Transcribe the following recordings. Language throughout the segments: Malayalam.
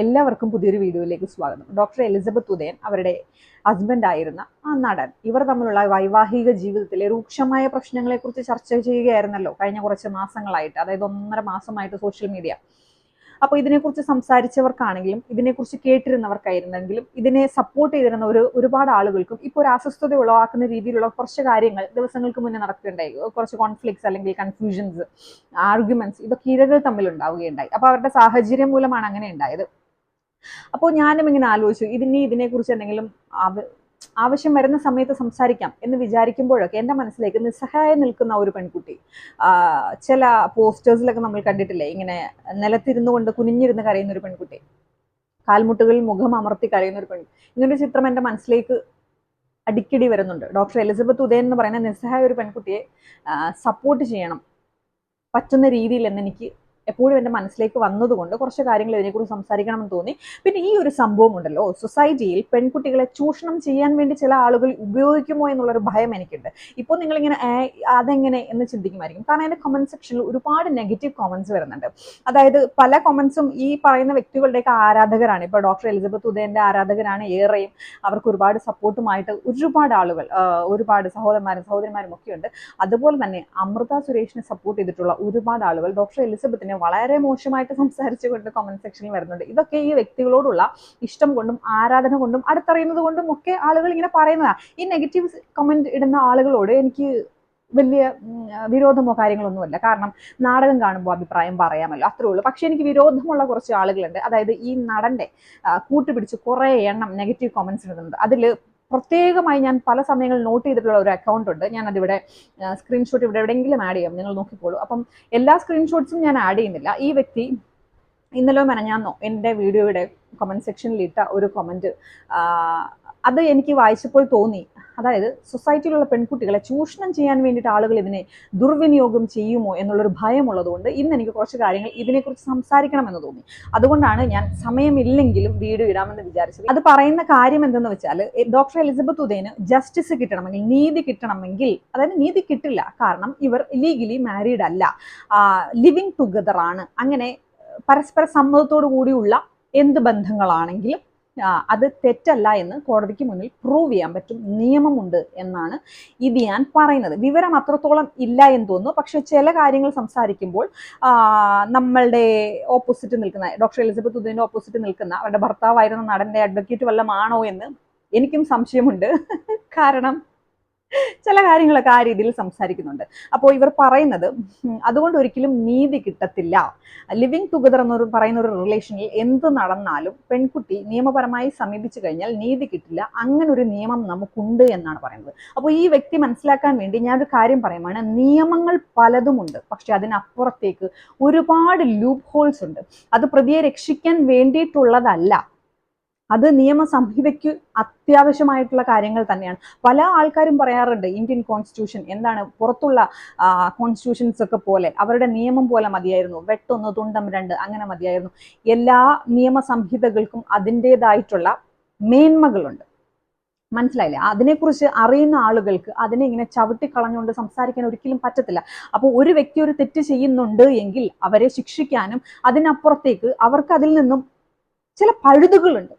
എല്ലാവർക്കും പുതിയൊരു വീഡിയോയിലേക്ക് സ്വാഗതം. ഡോക്ടർ എലിസബത്ത് ഉദയൻ അവരുടെ ഹസ്ബൻഡ് ആയിരുന്ന ആ നടൻ. ഇവർ തമ്മിലുള്ള വൈവാഹിക ജീവിതത്തിലെ രൂക്ഷമായ പ്രശ്നങ്ങളെ കുറിച്ച് ചർച്ച ചെയ്യുകയായിരുന്നല്ലോ കഴിഞ്ഞ കുറച്ച് മാസങ്ങളായിട്ട് അതായത് ഒന്നര മാസമായിട്ട് സോഷ്യൽ മീഡിയ അപ്പോൾ ഇതിനെക്കുറിച്ച് സംസാരിച്ചവർക്കാണെങ്കിലും ഇതിനെക്കുറിച്ച് കേട്ടിരുന്നവർക്കായിരുന്നെങ്കിലും ഇതിനെ സപ്പോർട്ട് ചെയ്തിരുന്ന ഒരു ഒരുപാട് ആളുകൾക്കും ഇപ്പോൾ ഒരു അസ്വസ്ഥത ഉളവാക്കുന്ന രീതിയിലുള്ള കുറച്ച് കാര്യങ്ങൾ ദിവസങ്ങൾക്ക് മുന്നേ നടക്കുകയുണ്ടായി കുറച്ച് കോൺഫ്ലിക്ട്സ് അല്ലെങ്കിൽ കൺഫ്യൂഷൻസ് ആർഗ്യുമെന്റ്സ് ഇതൊക്കെ ഇരകൾ തമ്മിൽ ഉണ്ടാവുകയുണ്ടായി അപ്പോൾ അവരുടെ സാഹചര്യം മൂലമാണ് അങ്ങനെ ഉണ്ടായത്. അപ്പോൾ ഞാനും ഇങ്ങനെ ആലോചിച്ചു ഇതിനി ഇതിനെക്കുറിച്ച് എന്തെങ്കിലും ആവശ്യം വരുന്ന സമയത്ത് സംസാരിക്കാം എന്ന് വിചാരിക്കുമ്പോഴൊക്കെ എന്റെ മനസ്സിലേക്ക് നിസ്സഹായം നിൽക്കുന്ന ഒരു പെൺകുട്ടി ചില പോസ്റ്റേഴ്സിലൊക്കെ നമ്മൾ കണ്ടിട്ടില്ലേ ഇങ്ങനെ നിലത്തിരുന്നു കൊണ്ട് കുനിഞ്ഞിരുന്ന് കരയുന്ന ഒരു പെൺകുട്ടി കാൽമുട്ടുകളിൽ മുഖം അമർത്തി കരയുന്ന ഒരു പെൺകുട്ടി. ഇങ്ങനൊരു ചിത്രം എന്റെ മനസ്സിലേക്ക് അടിക്കടി വരുന്നുണ്ട്. ഡോക്ടർ എലിസബത്ത് ഉദയൻ എന്ന് പറയുന്ന നിസ്സഹായ ഒരു പെൺകുട്ടിയെ സപ്പോർട്ട് ചെയ്യണം പറ്റുന്ന രീതിയിൽ എന്ന് എനിക്ക് എപ്പോഴും എന്റെ മനസ്സിലേക്ക് വന്നതുകൊണ്ട് കുറച്ച് കാര്യങ്ങൾ ഇതിനെക്കുറിച്ച് സംസാരിക്കണമെന്ന് തോന്നി. പിന്നെ ഈ ഒരു സംഭവം ഉണ്ടല്ലോ സൊസൈറ്റിയിൽ പെൺകുട്ടികളെ ചൂഷണം ചെയ്യാൻ വേണ്ടി ചില ആളുകൾ ഉപയോഗിക്കുമോ എന്നുള്ളൊരു ഭയം എനിക്കുണ്ട്. ഇപ്പോൾ നിങ്ങളിങ്ങനെ "ഏ, അതെങ്ങനെ എന്ന് ചിന്തിക്കുമായിരിക്കും. കാരണം എന്റെ കമന്റ് സെക്ഷനിൽ ഒരുപാട് നെഗറ്റീവ് കോമൻസ് വരുന്നുണ്ട്. അതായത് പല കമൻസും ഈ പറയുന്ന വ്യക്തികളുടെയൊക്കെ ആരാധകരാണ്. ഇപ്പോൾ ഡോക്ടർ എലിസബത്ത് ഉദയന്റെ ആരാധകരാണ് ഏറെയും. അവർക്ക് ഒരുപാട് സപ്പോർട്ടുമായിട്ട് ഒരുപാട് ആളുകൾ ഒരുപാട് സഹോദരന്മാരും സഹോദരിമാരും ഒക്കെ ഉണ്ട്. അതുപോലെ തന്നെ അമൃത സുരേഷിനെ സപ്പോർട്ട് ചെയ്തിട്ടുള്ള ഒരുപാട് ആളുകൾ ഡോക്ടർ എലിസബത്തിനെ വളരെ മോശമായിട്ട് സംസാരിച്ചുകൊണ്ട് കമന്റ് സെക്ഷനിൽ വരുന്നുണ്ട്. ഇതൊക്കെ ഈ വ്യക്തികളോടുള്ള ഇഷ്ടം കൊണ്ടും ആരാധന കൊണ്ടും അടുത്തറിയുന്നത് കൊണ്ടും ഒക്കെ ആളുകൾ ഇങ്ങനെ പറയുന്നതാണ് ഈ നെഗറ്റീവ് കമന്റ് ഇടുന്ന ആളുകളോട് എനിക്ക് വലിയ വിരോധമോ കാര്യങ്ങളൊന്നുമല്ല കാരണം നാടകം കാണുമ്പോൾ അഭിപ്രായം പറയാമല്ലോ അത്രേ ഉള്ളൂ. പക്ഷെ എനിക്ക് വിരോധമുള്ള കുറച്ച് ആളുകളുണ്ട്. അതായത് ഈ നടന്റെ കൂട്ടുപിടിച്ച് കുറേ എണ്ണം നെഗറ്റീവ് കമന്റ്സ് ഇടുന്നുണ്ട്. അതിൽ പ്രത്യേകമായി ഞാൻ പല സമയങ്ങളിൽ നോട്ട് ചെയ്തിട്ടുള്ള ഒരു അക്കൗണ്ട് ഉണ്ട്. ഞാൻ അതിവിടെ സ്ക്രീൻഷോട്ട് ഇവിടെ എവിടെയെങ്കിലും ആഡ് ചെയ്യാം. നിങ്ങൾ നോക്കിക്കോളൂ. അപ്പം എല്ലാ സ്ക്രീൻഷോട്ട്സും ഞാൻ ആഡ് ചെയ്യുന്നില്ല. ഈ വ്യക്തി ഇന്നലെ മെനഞ്ഞാന്നോ എന്റെ വീഡിയോയുടെ കമന്റ് സെക്ഷനിൽ ഇട്ട ഒരു കമന്റ് അത് എനിക്ക് വായിച്ചപ്പോൾ തോന്നി. അതായത് സൊസൈറ്റിയിലുള്ള പെൺകുട്ടികളെ ചൂഷണം ചെയ്യാൻ വേണ്ടിയിട്ട് ആളുകൾ ഇതിനെ ദുർവിനിയോഗം ചെയ്യുമോ എന്നുള്ളൊരു ഭയമുള്ളതുകൊണ്ട് ഇന്ന് എനിക്ക് കുറച്ച് കാര്യങ്ങൾ ഇതിനെക്കുറിച്ച് സംസാരിക്കണമെന്ന് തോന്നി. അതുകൊണ്ടാണ് ഞാൻ സമയമില്ലെങ്കിലും വീട് ഇടാമെന്ന് വിചാരിച്ചത്. അത് പറയുന്ന കാര്യം എന്തെന്ന് വെച്ചാൽ ഡോക്ടർ എലിസബത്ത് ഉദയന് ജസ്റ്റിസ് കിട്ടണമെങ്കിൽ നീതി കിട്ടണമെങ്കിൽ അതായത് നീതി കിട്ടില്ല കാരണം ഇവർ ലീഗലി മാരീഡ് അല്ല. ലിവിങ് ടുഗദർ ആണ്. അങ്ങനെ പരസ്പര സമ്മതത്തോടു കൂടിയുള്ള എന്ത് ബന്ധങ്ങളാണെങ്കിലും അത് തെറ്റല്ല എന്ന് കോടതിക്ക് മുന്നിൽ പ്രൂവ് ചെയ്യാൻ പറ്റും നിയമമുണ്ട് എന്നാണ് ഇത് ഞാൻ പറയുന്നത്. വിവരം അത്രത്തോളം ഇല്ല എന്ന് തോന്നുന്നു. പക്ഷെ ചില കാര്യങ്ങൾ സംസാരിക്കുമ്പോൾ നമ്മളുടെ ഓപ്പോസിറ്റ് നിൽക്കുന്ന ഡോക്ടർ എലിസബത്ത് ഉദ്ദീന്റെ ഓപ്പോസിറ്റ് നിൽക്കുന്ന അവരുടെ ഭർത്താവായിരുന്ന നടന്റെ അഡ്വക്കേറ്റ് വല്ലമാണോ എന്ന് എനിക്കും സംശയമുണ്ട്. കാരണം ചില കാര്യങ്ങളൊക്കെ ആ രീതിയിൽ സംസാരിക്കുന്നുണ്ട്. അപ്പോൾ ഇവർ പറയുന്നത് അതുകൊണ്ട് ഒരിക്കലും നീതി കിട്ടത്തില്ല. ലിവിങ് ടുഗദർ എന്ന് പറയുന്ന ഒരു റിലേഷനിൽ എന്ത് നടന്നാലും പെൺകുട്ടി നിയമപരമായി സമീപിച്ചു കഴിഞ്ഞാൽ നീതി കിട്ടില്ല. അങ്ങനെ ഒരു നിയമം നമുക്കുണ്ട് എന്നാണ് പറയുന്നത്. അപ്പോൾ ഈ വ്യക്തി മനസ്സിലാക്കാൻ വേണ്ടി ഞാനൊരു കാര്യം പറയുമ്പോൾ നിയമങ്ങൾ പലതുമുണ്ട്. പക്ഷെ അതിനപ്പുറത്തേക്ക് ഒരുപാട് ലൂപ്പ് ഹോൾസ് ഉണ്ട്. അത് പ്രതിയെ രക്ഷിക്കാൻ വേണ്ടിയിട്ടുള്ളതല്ല. അത് നിയമസംഹിതയ്ക്ക് അത്യാവശ്യമായിട്ടുള്ള കാര്യങ്ങൾ തന്നെയാണ്. പല ആൾക്കാരും പറയാറുണ്ട് ഇന്ത്യൻ കോൺസ്റ്റിറ്റ്യൂഷൻ എന്താണ് പുറത്തുള്ള കോൺസ്റ്റിറ്റ്യൂഷൻസ് ഒക്കെ പോലെ അവരുടെ നിയമം പോലെ മതിയായിരുന്നു. വെട്ടൊന്ന് തുണ്ടം രണ്ട് അങ്ങനെ മതിയായിരുന്നു. എല്ലാ നിയമസംഹിതകൾക്കും അതിന്റെതായിട്ടുള്ള മേന്മകളുണ്ട്. മനസ്സിലായില്ലേ? അതിനെക്കുറിച്ച് അറിയുന്ന ആളുകൾക്ക് അതിനെ ഇങ്ങനെ ചവിട്ടിക്കളഞ്ഞുകൊണ്ട് സംസാരിക്കാൻ ഒരിക്കലും പറ്റത്തില്ല. അപ്പോൾ ഒരു വ്യക്തി ഒരു തെറ്റ് ചെയ്യുന്നുണ്ട് എങ്കിൽ അവരെ ശിക്ഷിക്കാനും അതിനപ്പുറത്തേക്ക് അവർക്ക് അതിൽ നിന്നും ചില പഴുതുകളുണ്ട്.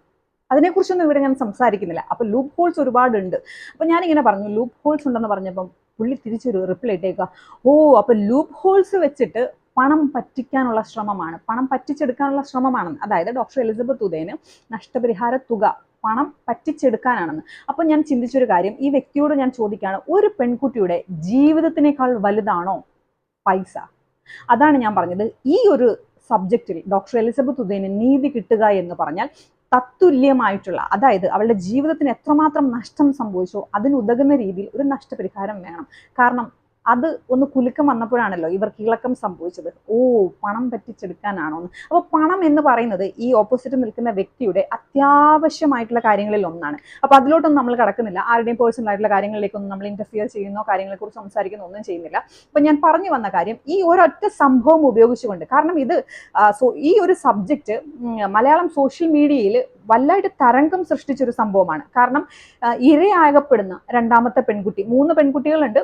അതിനെക്കുറിച്ചൊന്നും ഇവിടെ ഞാൻ സംസാരിക്കുന്നില്ല. അപ്പൊ ലൂപ്പ് ഹോൾസ് ഒരുപാടുണ്ട്. അപ്പൊ ഞാനിങ്ങനെ പറഞ്ഞു ലൂപ്പ് ഹോൾസ് ഉണ്ടെന്ന് പറഞ്ഞപ്പം പുള്ളി തിരിച്ചൊരു റിപ്ലൈ ഇട്ടേക്കുക ഓ അപ്പൊ ലൂപ്പ് ഹോൾസ് വെച്ചിട്ട് പണം പറ്റിക്കാനുള്ള ശ്രമമാണ്. പണം പറ്റിച്ചെടുക്കാനുള്ള ശ്രമമാണ് അതായത് ഡോക്ടർ എലിസബത്ത് ഉദയന് നഷ്ടപരിഹാര തുക പണം പറ്റിച്ചെടുക്കാനാണെന്ന്. അപ്പൊ ഞാൻ ചിന്തിച്ചൊരു കാര്യം ഈ വ്യക്തിയോട് ഞാൻ ചോദിക്കുകയാണ് ഒരു പെൺകുട്ടിയുടെ ജീവിതത്തിനേക്കാൾ വലുതാണോ പൈസ? അതാണ് ഞാൻ പറഞ്ഞത്. ഈ ഒരു സബ്ജക്റ്റിൽ ഡോക്ടർ എലിസബത്ത് ഉദയന് നീതി കിട്ടുക എന്ന് പറഞ്ഞാൽ തത്തുല്യമായിട്ടുള്ള അതായത് അവളുടെ ജീവിതത്തിന് എത്രമാത്രം നഷ്ടം സംഭവിച്ചോ അതിനുതകുന്ന രീതിയിൽ ഒരു നഷ്ടപരിഹാരം വേണം. കാരണം അത് ഒന്ന് കുലുക്കം വന്നപ്പോഴാണല്ലോ ഇവർക്ക് ഇളക്കം സംഭവിച്ചത്. ഓ പണം പറ്റിച്ചെടുക്കാനാണോ എന്ന് അപ്പോൾ പണം എന്ന് പറയുന്നത് ഈ ഓപ്പോസിറ്റ് നിൽക്കുന്ന വ്യക്തിയുടെ അത്യാവശ്യമായിട്ടുള്ള കാര്യങ്ങളിൽ ഒന്നാണ്. അപ്പോൾ അതിലോട്ടൊന്നും നമ്മൾ കടക്കുന്നില്ല. ആരുടെയും പേഴ്സണൽ ആയിട്ടുള്ള കാര്യങ്ങളിലേക്കൊന്നും നമ്മൾ ഇന്റർഫിയർ ചെയ്യുന്നോ കാര്യങ്ങളെക്കുറിച്ച് സംസാരിക്കുന്നോ ഒന്നും ചെയ്യുന്നില്ല. അപ്പോൾ ഞാൻ പറഞ്ഞു വന്ന കാര്യം ഈ ഒരൊറ്റ സംഭവം ഉപയോഗിച്ചുകൊണ്ട് കാരണം ഇത് ഈ ഒരു സബ്ജക്റ്റ് മലയാളം സോഷ്യൽ മീഡിയയിൽ വല്ലായിട്ട് തരംഗം സൃഷ്ടിച്ചൊരു സംഭവമാണ്. കാരണം ഇരയാകപ്പെടുന്ന രണ്ടാമത്തെ പെൺകുട്ടി മൂന്ന് പെൺകുട്ടികളുണ്ട്.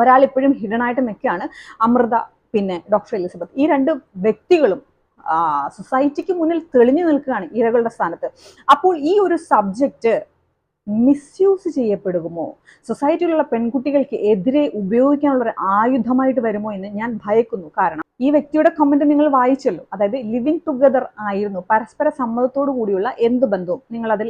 ഒരാൾ ഇപ്പോഴും ഹിഡൻ ആയിട്ട് നിൽക്കുകയാണ്. അമൃത പിന്നെ ഡോക്ടർ എലിസബത്ത്. ഈ രണ്ട് വ്യക്തികളും സൊസൈറ്റിക്ക് മുന്നിൽ തെളിഞ്ഞു നിൽക്കുകയാണ് ഇരകളുടെ സ്ഥാനത്ത്. അപ്പോൾ ഈ ഒരു സബ്ജക്റ്റ് മിസ്യൂസ് ചെയ്യപ്പെടുമോ? സൊസൈറ്റിയിലുള്ള പെൺകുട്ടികൾക്ക് എതിരെ ഉപയോഗിക്കാനുള്ള ഒരു ആയുധമായിട്ട് വരുമോ എന്ന് ഞാൻ ഭയക്കുന്നു. കാരണം ഈ വ്യക്തിയുടെ കമന്റ് നിങ്ങൾ വായിച്ചല്ലോ. അതായത് ലിവിങ് ടുഗദർ ആയിരുന്നു. പരസ്പര സമ്മതത്തോടു കൂടിയുള്ള എന്ത് ബന്ധവും? നിങ്ങൾ അതിൽ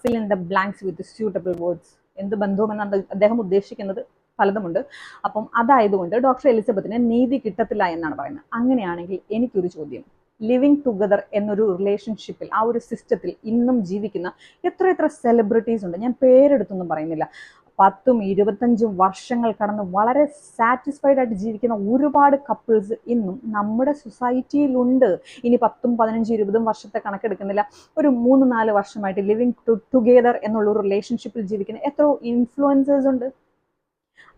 fill in the blanks with suitable words എന്ത് ബന്ധവും എന്നാണ് അദ്ദേഹം ഉദ്ദേശിക്കുന്നത്? പലതുമുണ്ട്. അപ്പം അതായതുകൊണ്ട് ഡോക്ടർ എലിസബത്തിന് നീതി കിട്ടത്തില്ല എന്നാണ് പറയുന്നത്. അങ്ങനെയാണെങ്കിൽ എനിക്കൊരു ചോദ്യം. ലിവിങ് ടുഗദർ എന്നൊരു റിലേഷൻഷിപ്പിൽ ആ ഒരു സിസ്റ്റത്തിൽ ഇന്നും ജീവിക്കുന്ന എത്ര എത്ര സെലിബ്രിറ്റീസ് ഉണ്ട്? ഞാൻ പേരെടുത്തൊന്നും പറയുന്നില്ല. പത്തും ഇരുപത്തഞ്ചും വർഷങ്ങൾ കടന്ന് വളരെ സാറ്റിസ്ഫൈഡ് ആയിട്ട് ജീവിക്കുന്ന ഒരുപാട് കപ്പിൾസ് ഇന്നും നമ്മുടെ സൊസൈറ്റിയിലുണ്ട് ഇനി പത്തും പതിനഞ്ചും ഇരുപതും വർഷത്തെ കണക്കെടുക്കുന്നില്ല. ഒരു മൂന്ന് നാല് വർഷമായിട്ട് ലിവിങ് ടുഗെദർ എന്നുള്ള റിലേഷൻഷിപ്പിൽ ജീവിക്കുന്ന എത്രയോ ഇൻഫ്ലുവൻസേഴ്സ് ഉണ്ട്.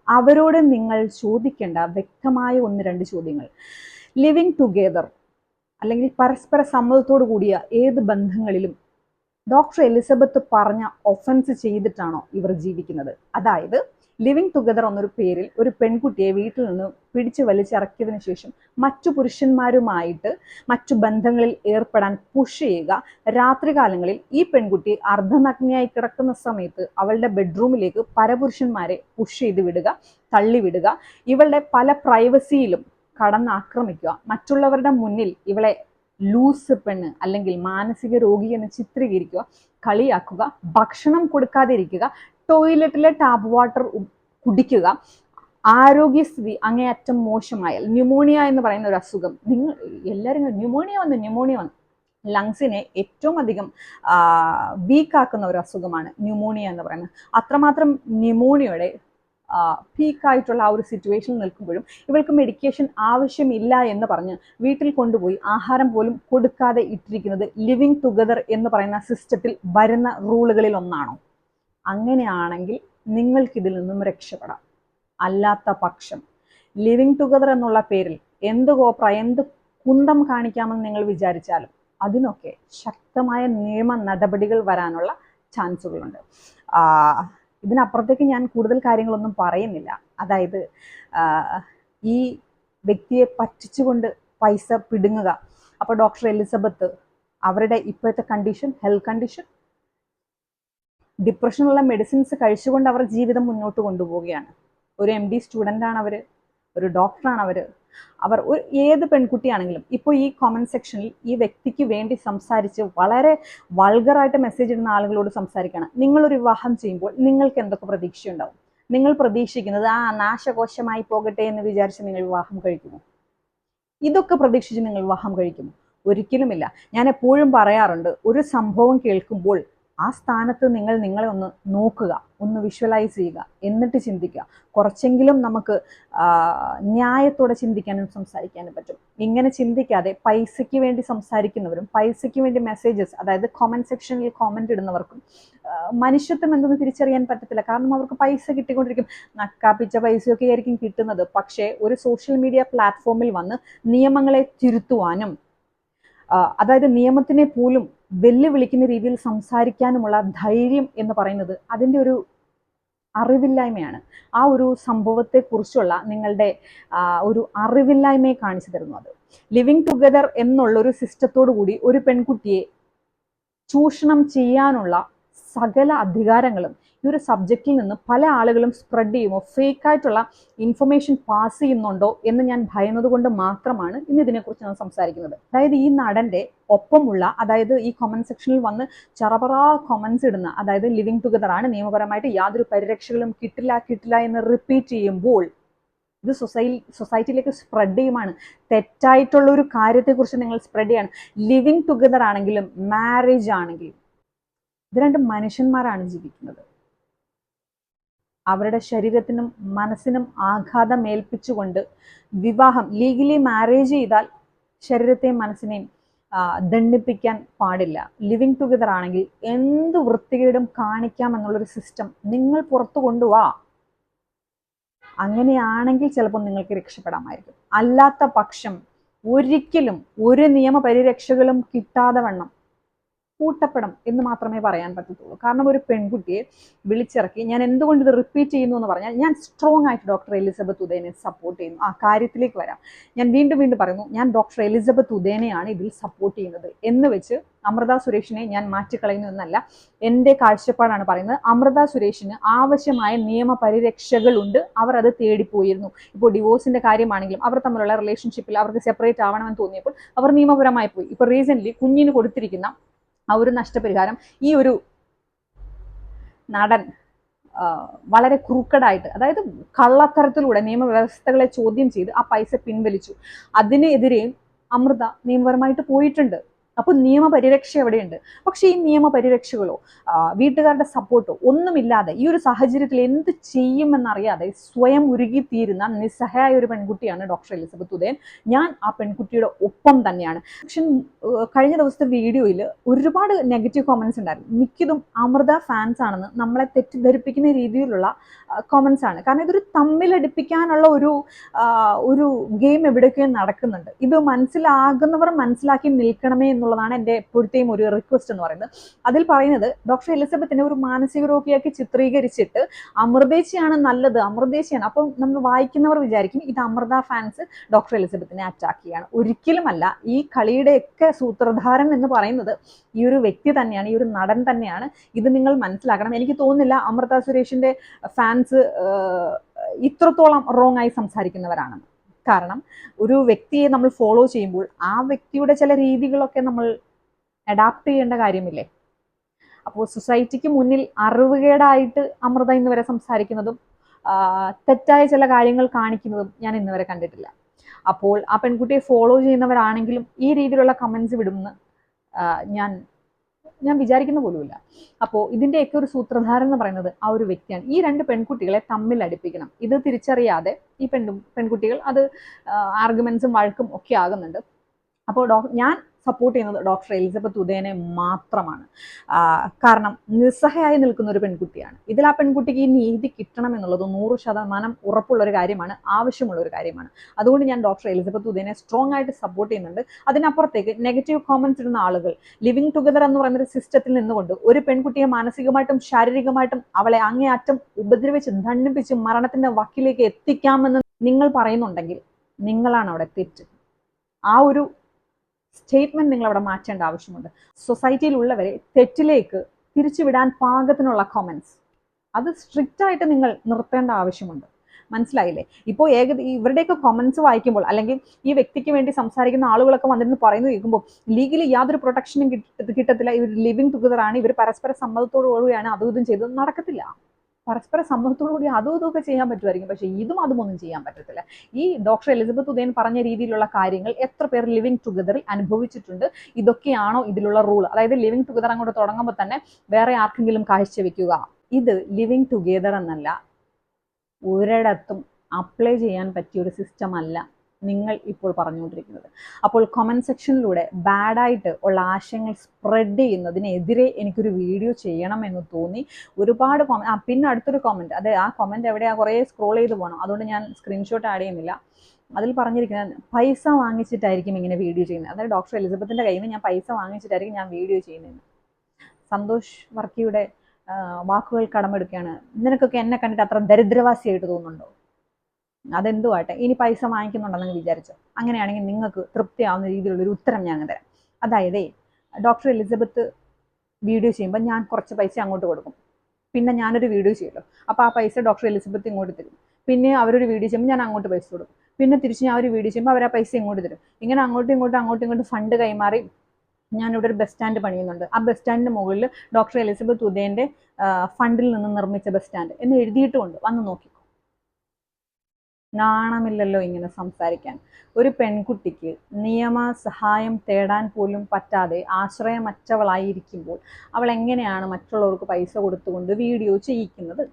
അവരോട് നിങ്ങൾ ചോദിക്കേണ്ട വ്യക്തമായ ഒന്ന് രണ്ട് ചോദ്യങ്ങൾ. ലിവിങ് ടുഗെദർ അല്ലെങ്കിൽ പരസ്പര സമ്മതത്തോടു കൂടിയ ഏത് ബന്ധങ്ങളിലും ഡോക്ടർ എലിസബത്ത് പറഞ്ഞ ഒഫൻസ് ചെയ്തിട്ടാണോ ഇവർ ജീവിക്കുന്നത്? അതായത് ലിവിങ് ടുഗദർ എന്നൊരു പേരിൽ ഒരു പെൺകുട്ടിയെ വീട്ടിൽ നിന്ന് പിടിച്ചു വലിച്ചിറക്കിയതിനു ശേഷം മറ്റു പുരുഷന്മാരുമായിട്ട് മറ്റു ബന്ധങ്ങളിൽ ഏർപ്പെടാൻ പുഷ് ചെയ്യുക. രാത്രികാലങ്ങളിൽ ഈ പെൺകുട്ടി അർദ്ധനഗ്നിയായി കിടക്കുന്ന സമയത്ത് അവളുടെ ബെഡ്റൂമിലേക്ക് പരപുരുഷന്മാരെ പുഷ് ചെയ്ത് വിടുക തള്ളിവിടുക ഇവളുടെ പല പ്രൈവസിയിലും കടന്നാക്രമിക്കുക മറ്റുള്ളവരുടെ മുന്നിൽ ഇവളെ ലൂസ് പെണ്ണ് അല്ലെങ്കിൽ മാനസിക രോഗി എന്ന് ചിത്രീകരിക്കുക കളിയാക്കുക ഭക്ഷണം കൊടുക്കാതെ ഇരിക്കുക ടോയ്ലറ്റിലെ ടാപ്പ് വാട്ടർ കുടിക്കുക. ആരോഗ്യസ്ഥിതി അങ്ങേയറ്റം മോശമായാൽ ന്യൂമോണിയ എന്ന് പറയുന്ന ഒരു അസുഖം. നിങ്ങൾ എല്ലാവരും ന്യൂമോണിയ വന്നു ന്യൂമോണിയ വന്നു. ലങ്സിനെ ഏറ്റവും അധികം വീക്കാക്കുന്ന ഒരു അസുഖമാണ് ന്യൂമോണിയ എന്ന് പറയുന്നത്. അത്രമാത്രം ന്യൂമോണിയയുടെ പീക്കായിട്ടുള്ള ആ ഒരു സിറ്റുവേഷനിൽ നിൽക്കുമ്പോഴും ഇവൾക്ക് മെഡിക്കേഷൻ ആവശ്യമില്ല എന്ന് പറഞ്ഞ് വീട്ടിൽ കൊണ്ടുപോയി ആഹാരം പോലും കൊടുക്കാതെ ഇട്ടിരിക്കുന്നത് ലിവിങ് ടുഗദർ എന്ന് പറയുന്ന സിസ്റ്റത്തിൽ വരുന്ന റൂളുകളിൽ ഒന്നാണോ? അങ്ങനെയാണെങ്കിൽ നിങ്ങൾക്കിതിൽ നിന്നും രക്ഷപ്പെടാം. അല്ലാത്ത പക്ഷം. ലിവിങ് ടുഗദർ എന്നുള്ള പേരിൽ എന്ത് കോപ്ര എന്ത് കുന്തം കാണിക്കാമെന്ന് നിങ്ങൾ വിചാരിച്ചാലും അതിനൊക്കെ ശക്തമായ നിയമ നടപടികൾ വരാനുള്ള ചാൻസുകളുണ്ട്. ഇതിനപ്പുറത്തേക്ക് ഞാൻ കൂടുതൽ കാര്യങ്ങളൊന്നും പറയുന്നില്ല. അതായത് ഈ വ്യക്തിയെ പറ്റിച്ചുകൊണ്ട് പൈസ പിടുങ്ങുക. അപ്പോൾ ഡോക്ടർ എലിസബത്ത് അവരുടെ ഇപ്പോഴത്തെ കണ്ടീഷൻ ഹെൽത്ത് കണ്ടീഷൻ ഡിപ്രഷനുള്ള മെഡിസിൻസ് കഴിച്ചുകൊണ്ട് അവർ ജീവിതം മുന്നോട്ട് കൊണ്ടുപോവുകയാണ്. ഒരു എം ഡി സ്റ്റുഡന്റ് ആണ് അവർ ഒരു ഡോക്ടറാണ് അവർ അവർ ഒരു ഏത് പെൺകുട്ടിയാണെങ്കിലും ഇപ്പോൾ ഈ കോമന്റ് സെക്ഷനിൽ ഈ വ്യക്തിക്ക് വേണ്ടി സംസാരിച്ച് വളരെ വൾഗറായിട്ട് മെസ്സേജ് ഇടുന്ന ആളുകളോട് സംസാരിക്കണം. നിങ്ങളൊരു വിവാഹം ചെയ്യുമ്പോൾ നിങ്ങൾക്ക് എന്തൊക്കെ പ്രതീക്ഷയുണ്ടാവും? നിങ്ങൾ പ്രതീക്ഷിക്കുന്നത് ആ നാശകോശമായി പോകട്ടെ എന്ന് വിചാരിച്ച് നിങ്ങൾ വിവാഹം കഴിക്കുമോ? ഇതൊക്കെ പ്രതീക്ഷിച്ച് നിങ്ങൾ വിവാഹം കഴിക്കുമോ? ഒരിക്കലുമില്ല. ഞാൻ എപ്പോഴും പറയാറുണ്ട് ഒരു സംഭവം കേൾക്കുമ്പോൾ ആ സ്ഥാനത്ത് നിങ്ങൾ നിങ്ങളെ ഒന്ന് നോക്കുക ഒന്ന് വിഷ്വലൈസ് ചെയ്യുക എന്നിട്ട് ചിന്തിക്കുക. കുറച്ചെങ്കിലും നമുക്ക് ന്യായത്തോടെ ചിന്തിക്കാനും സംസാരിക്കാനും പറ്റും. ഇങ്ങനെ ചിന്തിക്കാതെ പൈസയ്ക്ക് വേണ്ടി സംസാരിക്കുന്നവരും പൈസയ്ക്ക് വേണ്ടി മെസ്സേജസ് അതായത് കോമന്റ് സെക്ഷനിൽ കോമന്റ് ഇടുന്നവർക്കും മനുഷ്യത്വം എന്തെന്ന് തിരിച്ചറിയാൻ പറ്റത്തില്ല. കാരണം അവർക്ക് പൈസ കിട്ടിക്കൊണ്ടിരിക്കും. നക്കാപ്പിച്ച പൈസയൊക്കെ ആയിരിക്കും കിട്ടുന്നത്. പക്ഷേ ഒരു സോഷ്യൽ മീഡിയ പ്ലാറ്റ്ഫോമിൽ വന്ന് നിയമങ്ങളെ തിരുത്തുവാനും അതായത് നിയമത്തിനെ പോലും വെല്ലുവിളിക്കുന്ന രീതിയിൽ സംസാരിക്കാനുമുള്ള ധൈര്യം എന്ന് പറയുന്നത് അതിന്റെ ഒരു അറിവില്ലായ്മയാണ്. ആ ഒരു സംഭവത്തെക്കുറിച്ചുള്ള നിങ്ങളുടെ ഒരു അറിവില്ലായ്മയെ കാണിച്ചു തരുന്നു അത്. ലിവിങ് ടുഗദർ എന്നുള്ള ഒരു സിസ്റ്റത്തോടു കൂടി ഒരു പെൺകുട്ടിയെ ചൂഷണം ചെയ്യാനുള്ള സകല അധികാരങ്ങളും ഈ ഒരു സബ്ജക്റ്റിൽ നിന്ന് പല ആളുകളും സ്പ്രെഡ് ചെയ്യുമോ ഫേക്ക് ആയിട്ടുള്ള ഇൻഫർമേഷൻ പാസ് ചെയ്യുന്നുണ്ടോ എന്ന് ഞാൻ ഭയന്നത് കൊണ്ട് മാത്രമാണ് ഇന്ന് ഇതിനെക്കുറിച്ച് ഞാൻ സംസാരിക്കുന്നത്. അതായത് ഈ നടന്റെ ഒപ്പമുള്ള അതായത് ഈ കൊമന്റ് സെക്ഷനിൽ വന്ന് ചറപറ കൊമൻസ് ഇടുന്ന അതായത് ലിവിങ് ടുഗദർ ആണ് നിയമപരമായിട്ട് യാതൊരു പരിരക്ഷകളും കിട്ടില്ല കിട്ടില്ല എന്ന് റിപ്പീറ്റ് ചെയ്യുമ്പോൾ ഇത് സൊസൈ സൊസൈറ്റിയിലേക്ക് സ്പ്രെഡ് ചെയ്യുമാണ്. തെറ്റായിട്ടുള്ള ഒരു കാര്യത്തെക്കുറിച്ച് നിങ്ങൾ സ്പ്രെഡ് ചെയ്യാണ്. ലിവിങ് ടുഗദർ ആണെങ്കിലും മാരേജ് ആണെങ്കിലും ഇത് രണ്ട് മനുഷ്യന്മാരാണ് ജീവിക്കുന്നത്. അവരുടെ ശരീരത്തിനും മനസ്സിനും ആഘാതം ഏൽപ്പിച്ചുകൊണ്ട് വിവാഹം ലീഗലി മാരേജ് ചെയ്താൽ ശരീരത്തെയും മനസ്സിനെയും ദണ്ഡിപ്പിക്കാൻ പാടില്ല. ലിവിങ് ടുഗദർ ആണെങ്കിൽ എന്ത് വൃത്തികേടും കാണിക്കാം എന്നുള്ളൊരു സിസ്റ്റം നിങ്ങൾ പുറത്തു കൊണ്ടുവാ. അങ്ങനെയാണെങ്കിൽ ചിലപ്പോൾ നിങ്ങൾക്ക് രക്ഷപ്പെടാമായിരിക്കും. അല്ലാത്ത പക്ഷം ഒരിക്കലും ഒരു നിയമ പരിരക്ഷകളും കിട്ടാതെ വണ്ണം കൂട്ടപ്പെടം എന്ന് മാത്രമേ പറയാൻ പറ്റത്തുള്ളൂ. കാരണം ഒരു പെൺകുട്ടിയെ വിളിച്ചിറക്കി ഞാൻ എന്തുകൊണ്ട് ഇത് റിപ്പീറ്റ് ചെയ്യുന്നു എന്ന് പറഞ്ഞാൽ ഞാൻ സ്ട്രോങ് ആയിട്ട് ഡോക്ടർ എലിസബത്ത് ഉദയനെ സപ്പോർട്ട് ചെയ്യുന്നു. ആ കാര്യത്തിലേക്ക് വരാം. ഞാൻ വീണ്ടും വീണ്ടും പറയുന്നു ഞാൻ ഡോക്ടർ എലിസബത്ത് ഉദയനെയാണ് ഇതിൽ സപ്പോർട്ട് ചെയ്യുന്നത് എന്ന് വെച്ച് അമൃത സുരേഷിനെ ഞാൻ മാറ്റിക്കളയുന്നു എന്നല്ല എന്റെ കാഴ്ചപ്പാടാണ് പറയുന്നത്. അമൃത സുരേഷിന് ആവശ്യമായ നിയമ പരിരക്ഷകളുണ്ട്. അവർ അത് തേടിപ്പോയിരുന്നു. ഇപ്പോൾ ഡിവോഴ്സിന്റെ കാര്യമാണെങ്കിലും അവർ തമ്മിലുള്ള റിലേഷൻഷിപ്പിൽ അവർക്ക് സെപ്പറേറ്റ് ആവണമെന്ന് തോന്നിയപ്പോൾ അവർ നിയമപരമായി പോയി. ഇപ്പോൾ റീസെന്റ്ലി കുഞ്ഞിന് കൊടുത്തിരിക്കുന്ന ആ ഒരു നഷ്ടപരിഹാരം ഈ ഒരു നടൻ വളരെ ക്രൂക്കഡായിട്ട് അതായത് കള്ളത്തരത്തിലൂടെ നിയമവ്യവസ്ഥകളെ ചോദ്യം ചെയ്ത് ആ പൈസ പിൻവലിച്ചു. അതിനെതിരെയും അമൃത നിയമപരമായിട്ട് പോയിട്ടുണ്ട്. അപ്പോൾ നിയമപരിരക്ഷ എവിടെയുണ്ട്? പക്ഷേ ഈ നിയമപരിരക്ഷകളോ വീട്ടുകാരുടെ സപ്പോർട്ടോ ഒന്നുമില്ലാതെ ഈ ഒരു സാഹചര്യത്തിൽ എന്ത് ചെയ്യുമെന്നറിയാതെ സ്വയം ഉരുകിത്തീരുന്ന നിസ്സഹായ ഒരു പെൺകുട്ടിയാണ് ഡോക്ടർ എലിസബത്ത് ഉദയൻ. ഞാൻ ആ പെൺകുട്ടിയുടെ ഒപ്പം തന്നെയാണ്. പക്ഷെ കഴിഞ്ഞ ദിവസത്തെ വീഡിയോയിൽ ഒരുപാട് നെഗറ്റീവ് കോമൻസ് ഉണ്ടായിരുന്നു. മിക്കതും അമൃത ഫാൻസ് ആണെന്ന് നമ്മളെ തെറ്റിദ്ധരിപ്പിക്കുന്ന രീതിയിലുള്ള കോമൻസ് ആണ്. കാരണം ഇതൊരു തമ്മിലടിപ്പിക്കാനുള്ള ഒരു ഒരു ഗെയിം എവിടെയൊക്കെയോ നടക്കുന്നുണ്ട്. ഇത് മനസ്സിലാകുന്നവർ മനസ്സിലാക്കി നിൽക്കണമേ എന്നുള്ളതാണ് എന്റെ എപ്പോഴത്തെയും ഒരു റിക്വസ്റ്റ് എന്ന് പറയുന്നത്. അതിൽ പറയുന്നത് ഡോക്ടർ എലിസബത്തിനെ ഒരു മാനസിക രോഗിയാക്കി ചിത്രീകരിച്ചിട്ട് അമൃതേശിയാണ് നല്ലത് അമൃതേശിയാണ് അപ്പം നമ്മൾ വായിക്കുന്നവർ വിചാരിക്കും ഇത് അമൃത ഫാൻസ് ഡോക്ടർ എലിസബത്തിനെ അറ്റാക്ക് ചെയ്യാണ്. ഒരിക്കലുമല്ല ഈ കളിയുടെയൊക്കെ സൂത്രധാരൻ എന്ന് പറയുന്നത് ഈ ഒരു വ്യക്തി തന്നെയാണ് ഈ ഒരു നടൻ തന്നെയാണ്. ഇത് നിങ്ങൾ മനസ്സിലാക്കണം. എനിക്ക് തോന്നുന്നില്ല അമൃത സുരേഷിന്റെ ഫാൻസ് ഇത്രത്തോളം റോങ് ആയി സംസാരിക്കുന്നവരാണെന്ന്. കാരണം ഒരു വ്യക്തിയെ നമ്മൾ ഫോളോ ചെയ്യുമ്പോൾ ആ വ്യക്തിയുടെ ചില രീതികളൊക്കെ നമ്മൾ അഡാപ്റ്റ് ചെയ്യേണ്ട കാര്യമില്ലേ? അപ്പോൾ സൊസൈറ്റിക്ക് മുന്നിൽ അറിവുകേടായിട്ട് അമൃത ഇന്ന് വരെ സംസാരിക്കുന്നതും തെറ്റായ ചില കാര്യങ്ങൾ കാണിക്കുന്നതും ഞാൻ ഇന്ന് വരെ കണ്ടിട്ടില്ല. അപ്പോൾ ആ പെൺകുട്ടിയെ ഫോളോ ചെയ്യുന്നവരാണെങ്കിലും ഈ രീതിയിലുള്ള കമൻസ് വിടുമെന്ന് ഞാൻ ഞാൻ വിചാരിക്കുന്ന പോലുമില്ല. അപ്പോൾ ഇതിന്റെയൊക്കെ ഒരു സൂത്രധാരൻ എന്ന് പറയുന്നത് ആ ഒരു വ്യക്തിയാണ്. ഈ രണ്ട് പെൺകുട്ടികളെ തമ്മിൽ അടുപ്പിക്കണം. ഇത് തിരിച്ചറിയാതെ ഈ പെൺ പെൺകുട്ടികൾ അത് ആർഗ്യുമെന്റ്സും വഴക്കും ഒക്കെ ആകുന്നുണ്ട്. അപ്പോൾ ഡോ ഞാൻ സപ്പോർട്ട് ചെയ്യുന്നത് ഡോക്ടർ എലിസബത്ത് ഉദയനെ മാത്രമാണ്. കാരണം നിസ്സഹയായി നിൽക്കുന്ന ഒരു പെൺകുട്ടിയാണ്. ഇതിൽ ആ പെൺകുട്ടിക്ക് ഈ നീതി കിട്ടണം എന്നുള്ളത് നൂറ് ശതമാനം ഉറപ്പുള്ള ഒരു കാര്യമാണ് ആവശ്യമുള്ള ഒരു കാര്യമാണ്. അതുകൊണ്ട് ഞാൻ ഡോക്ടർ എലിസബത്ത് ഉദയനെ സ്ട്രോങ് ആയിട്ട് സപ്പോർട്ട് ചെയ്യുന്നുണ്ട്. അതിനപ്പുറത്തേക്ക് നെഗറ്റീവ് കോമൻസ് ഇടുന്ന ആളുകൾ ലിവിങ് ടുഗദർ എന്ന് പറയുന്ന ഒരു സിസ്റ്റത്തിൽ നിന്നുകൊണ്ട് ഒരു പെൺകുട്ടിയെ മാനസികമായിട്ടും ശാരീരികമായിട്ടും അവളെ അങ്ങേയറ്റം ഉപദ്രവിച്ച് ദണ്ഡിപ്പിച്ച് മരണത്തിന്റെ വക്കിലേക്ക് എത്തിക്കാമെന്ന് നിങ്ങൾ പറയുന്നുണ്ടെങ്കിൽ നിങ്ങളാണ് അവിടെ തെറ്റ്. ആ ഒരു സ്റ്റേറ്റ്മെന്റ് നിങ്ങൾ അവിടെ മാറ്റേണ്ട ആവശ്യമുണ്ട്. സൊസൈറ്റിയിലുള്ളവരെ തെറ്റിലേക്ക് തിരിച്ചുവിടാൻ പാകത്തിനുള്ള കോമൻസ് അത് സ്ട്രിക്റ്റ് ആയിട്ട് നിങ്ങൾ നിർത്തേണ്ട ആവശ്യമുണ്ട്. മനസ്സിലായില്ലേ? ഇപ്പോൾ ഏക ഇവരുടെയൊക്കെ കൊമൻസ് വായിക്കുമ്പോൾ അല്ലെങ്കിൽ ഈ വ്യക്തിക്ക് വേണ്ടി സംസാരിക്കുന്ന ആളുകളൊക്കെ വന്നിരുന്ന് പറയുന്നത് കേൾക്കുമ്പോൾ ലീഗലി യാതൊരു പ്രൊട്ടക്ഷനും കിട്ട കിട്ടത്തില്ല. ഇവർ ലിവിങ് ആണ്. ഇവർ പരസ്പര സമ്മതത്തോടു കൂടിയാണ് അതും ഇതും ചെയ്തത്. നടക്കത്തില്ല. പരസ്പര സമ്മതത്തോടു കൂടി അതും ഇതൊക്കെ ചെയ്യാൻ പറ്റുമായിരിക്കും. പക്ഷേ ഇതും അതും ഒന്നും ചെയ്യാൻ പറ്റത്തില്ല. ഈ ഡോക്ടർ എലിസബത്ത് ഉദയൻ പറഞ്ഞ രീതിയിലുള്ള കാര്യങ്ങൾ എത്ര പേർ ലിവിങ് ടുഗദറിൽ അനുഭവിച്ചിട്ടുണ്ട് ഇതൊക്കെയാണോ ഇതിലുള്ള റൂൾ അതായത് ലിവിങ് ടുഗദർ അങ്ങോട്ട് തുടങ്ങുമ്പോൾ തന്നെ വേറെ ആർക്കെങ്കിലും കാഴ്ചവെക്കുക ഇത് ലിവിങ് ടുഗദർ എന്നല്ല ഒരിടത്തും അപ്ലൈ ചെയ്യാൻ പറ്റിയ ഒരു സിസ്റ്റം അല്ല. നിങ്ങൾ ഇപ്പോൾ പറഞ്ഞുകൊണ്ടിരിക്കുന്നത്. അപ്പോൾ കമന്റ് സെക്ഷനിലൂടെ ബാഡായിട്ട് ഉള്ള ആശയങ്ങൾ സ്പ്രെഡ് ചെയ്യുന്നതിനെതിരെ എനിക്കൊരു വീഡിയോ ചെയ്യണം എന്ന് തോന്നി. ഒരുപാട് കോമൻ ആ പിന്നെ അടുത്തൊരു കോമന്റ് അതെ ആ കോമന്റ് എവിടെയാ? കുറേ സ്ക്രോൾ ചെയ്ത് പോകണം അതുകൊണ്ട് ഞാൻ സ്ക്രീൻഷോട്ട് ആഡ് ചെയ്യുന്നില്ല. അതിൽ പറഞ്ഞിരിക്കുന്നത് പൈസ വാങ്ങിച്ചിട്ടായിരിക്കും ഇങ്ങനെ വീഡിയോ ചെയ്യുന്നത്. അതായത് ഡോക്ടർ എലിസബത്തിന്റെ കയ്യിൽ നിന്ന് ഞാൻ പൈസ വാങ്ങിച്ചിട്ടായിരിക്കും ഞാൻ വീഡിയോ ചെയ്യുന്നത്. സന്തോഷ് വർക്കിയുടെ വാക്കുകൾ കടമെടുക്കുകയാണ്. നിനക്കൊക്കെ എന്നെ കണ്ടിട്ട് അത്ര ദരിദ്രവാസിയായിട്ട് തോന്നുന്നുണ്ടോ? അതെന്തുമാട്ടെ ഇനി പൈസ വാങ്ങിക്കുന്നുണ്ടെന്ന് വിചാരിച്ചു. അങ്ങനെയാണെങ്കിൽ നിങ്ങൾക്ക് തൃപ്തിയാവുന്ന രീതിയിലുള്ള ഒരു ഉത്തരം ഞാൻ തരാം. അതായത് ഡോക്ടർ എലിസബത്ത് വീഡിയോ ചെയ്യുമ്പോൾ ഞാൻ കുറച്ച് പൈസ അങ്ങോട്ട് കൊടുക്കും. പിന്നെ ഞാനൊരു വീഡിയോ ചെയ്യുമല്ലോ. അപ്പോൾ ആ പൈസ ഡോക്ടർ എലിസബത്ത് ഇങ്ങോട്ട് തരും. പിന്നെ അവരൊരു വീഡിയോ ചെയ്യുമ്പോൾ ഞാൻ അങ്ങോട്ട് പൈസ കൊടുക്കും. പിന്നെ തിരിച്ച് ഞാൻ ഒരു വീഡിയോ ചെയ്യുമ്പോൾ അവർ ആ പൈസ ഇങ്ങോട്ട് തരും. ഇങ്ങനെ അങ്ങോട്ടും ഇങ്ങോട്ടും അങ്ങോട്ടും ഇങ്ങോട്ട് ഫണ്ട് കൈമാറി ഞാനിവിടെ ഒരു ബസ് സ്റ്റാൻഡ് പണിയുന്നുണ്ട്. ആ ബസ് സ്റ്റാൻഡിന്റെ മുകളിൽ ഡോക്ടർ എലിസബത്ത് ഉദയന്റെ ഫണ്ടിൽ നിന്ന് നിർമ്മിച്ച ബസ് സ്റ്റാൻഡ് എന്ന് എഴുതിയിട്ടുമുണ്ട്. വന്ന് നോക്കിക്കോ. നാണമില്ലല്ലോ ഇങ്ങനെ സംസാരിക്കാൻ. ഒരു പെൺകുട്ടിക്ക് നിയമ സഹായം തേടാൻ പോലും പറ്റാതെ ആശ്രയമറ്റവളായിരിക്കുമ്പോൾ അവൾ എങ്ങനെയാണ് മറ്റുള്ളവർക്ക് പൈസ കൊടുത്തുകൊണ്ട് വീഡിയോ ചെയ്യിക്കുന്നത്?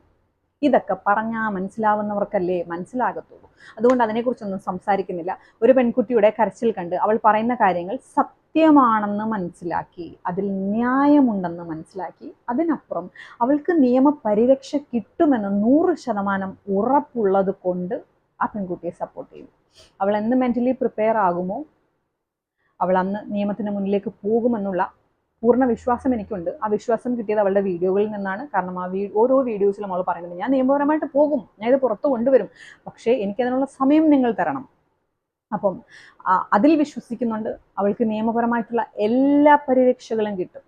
ഇതൊക്കെ പറഞ്ഞാൽ മനസ്സിലാവുന്നവർക്കല്ലേ മനസ്സിലാകത്തുള്ളൂ. അതുകൊണ്ട് അതിനെക്കുറിച്ചൊന്നും സംസാരിക്കുന്നില്ല. ഒരു പെൺകുട്ടിയുടെ കരച്ചിൽ കണ്ട് അവൾ പറയുന്ന കാര്യങ്ങൾ സത്യമാണെന്ന് മനസ്സിലാക്കി അതിൽ ന്യായമുണ്ടെന്ന് മനസ്സിലാക്കി അതിനപ്പുറം അവൾക്ക് നിയമപരിരക്ഷ കിട്ടുമെന്ന് നൂറ് ശതമാനം ഉറപ്പുള്ളത് കൊണ്ട് ആ പെൺകുട്ടിയെ സപ്പോർട്ട് ചെയ്യും. അവൾ എന്ന് മെന്റലി പ്രിപ്പയർ ആകുമോ അവൾ അന്ന് നിയമത്തിന് മുന്നിലേക്ക് പോകുമെന്നുള്ള പൂർണ വിശ്വാസം എനിക്കുണ്ട്. ആ വിശ്വാസം കിട്ടിയത് അവളുടെ വീഡിയോകളിൽ നിന്നാണ്. കാരണം ആ വീ ഓരോ വീഡിയോസിലും അവൾ പറയുന്നത് ഞാൻ നിയമപരമായിട്ട് പോകും. ഞാൻ ഇത് പുറത്ത് കൊണ്ടുവരും. പക്ഷേ എനിക്കതിനുള്ള സമയം നിങ്ങൾ തരണം. അപ്പം അതിൽ വിശ്വസിക്കുന്നുണ്ട്. അവൾക്ക് നിയമപരമായിട്ടുള്ള എല്ലാ പരിരക്ഷകളും കിട്ടും.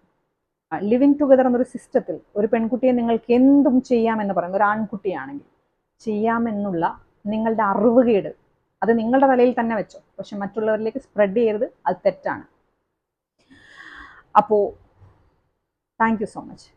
ലിവിങ് ടുഗദർ എന്നൊരു സിസ്റ്റത്തിൽ ഒരു പെൺകുട്ടിയെ നിങ്ങൾക്ക് എന്തും ചെയ്യാമെന്ന് പറയുന്നത് ഒരു ആൺകുട്ടിയാണെങ്കിൽ ചെയ്യാമെന്നുള്ള നിങ്ങളുടെ അറിവുകേട് അത് നിങ്ങളുടെ തലയിൽ തന്നെ വെച്ചോ. പക്ഷെ മറ്റുള്ളവരിലേക്ക് സ്പ്രെഡ് ചെയ്യരുത്. അത് തെറ്റാണ്. അപ്പോൾ താങ്ക് സോ മച്ച്